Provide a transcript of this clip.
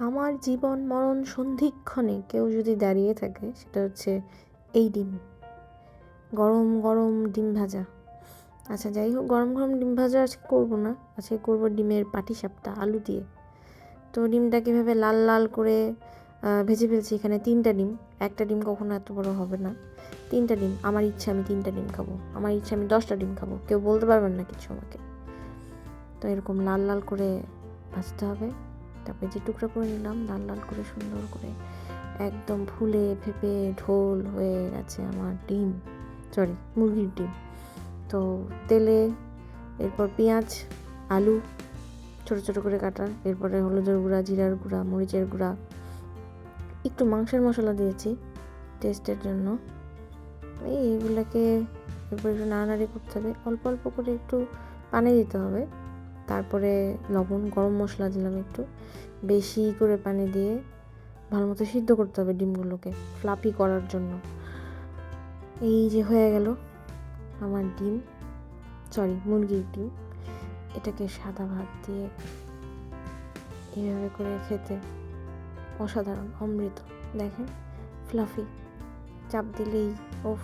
আমার জীবন মরণ সন্ধিক্ষণে কেউ যদি দাঁড়িয়ে থাকে, সেটা হচ্ছে এই ডিম। গরম গরম ডিম ভাজা। আচ্ছা যাই হোক, গরম গরম ডিম ভাজা আজকে করব না। আজকে করব ডিমের পাটিসাপটা, আলু দিয়ে। তো ডিমটা কীভাবে লাল লাল করে ভেজে ফেলছি এখানে তিনটা ডিম। একটা ডিম কখনো এত বড় হবে না। তিনটা ডিম, আমার ইচ্ছা আমি তিনটা ডিম খাব। আমার ইচ্ছা আমি দশটা ডিম খাব। কেউ বলতে পারবেন না কিছু আমাকে। তো এরকম লাল লাল করে ভাজতে হবে। তারপরে যে টুকরা করে নিলাম, লাল লাল করে সুন্দর করে একদম ফুলে ফেপে ঢোল হয়ে গেছে আমার ডিম সরি মুরগির ডিম। তো তেলে, এরপর পেঁয়াজ, আলু, ছোটো ছোটো করে কাটা, এরপরে হলুদের গুঁড়া, জিরার গুঁড়া, মরিচের গুঁড়া। একটু মাংসের মশলা দিয়েছি টেস্টের জন্য। এই এগুলোকে এরপর একটু নাড়ানাড়ি করতে হবে, অল্প অল্প করে একটু পানি দিতে হবে। তারপরে লবণ, গরম মশলা দিলাম একটু। বেশি করে পানি দিয়ে ভালো মতো সিদ্ধ করতে হবে ডিমগুলোকে ফ্লাফি করার জন্য। এই যে হয়ে গেল আমার ডিম সরি মুরগির ডিম। এটাকে সাদা ভাত দিয়ে এইভাবে করে খেতে অসাধারণ, অমৃত। দেখেন ফ্লাফি চাপ দিলেই ওফ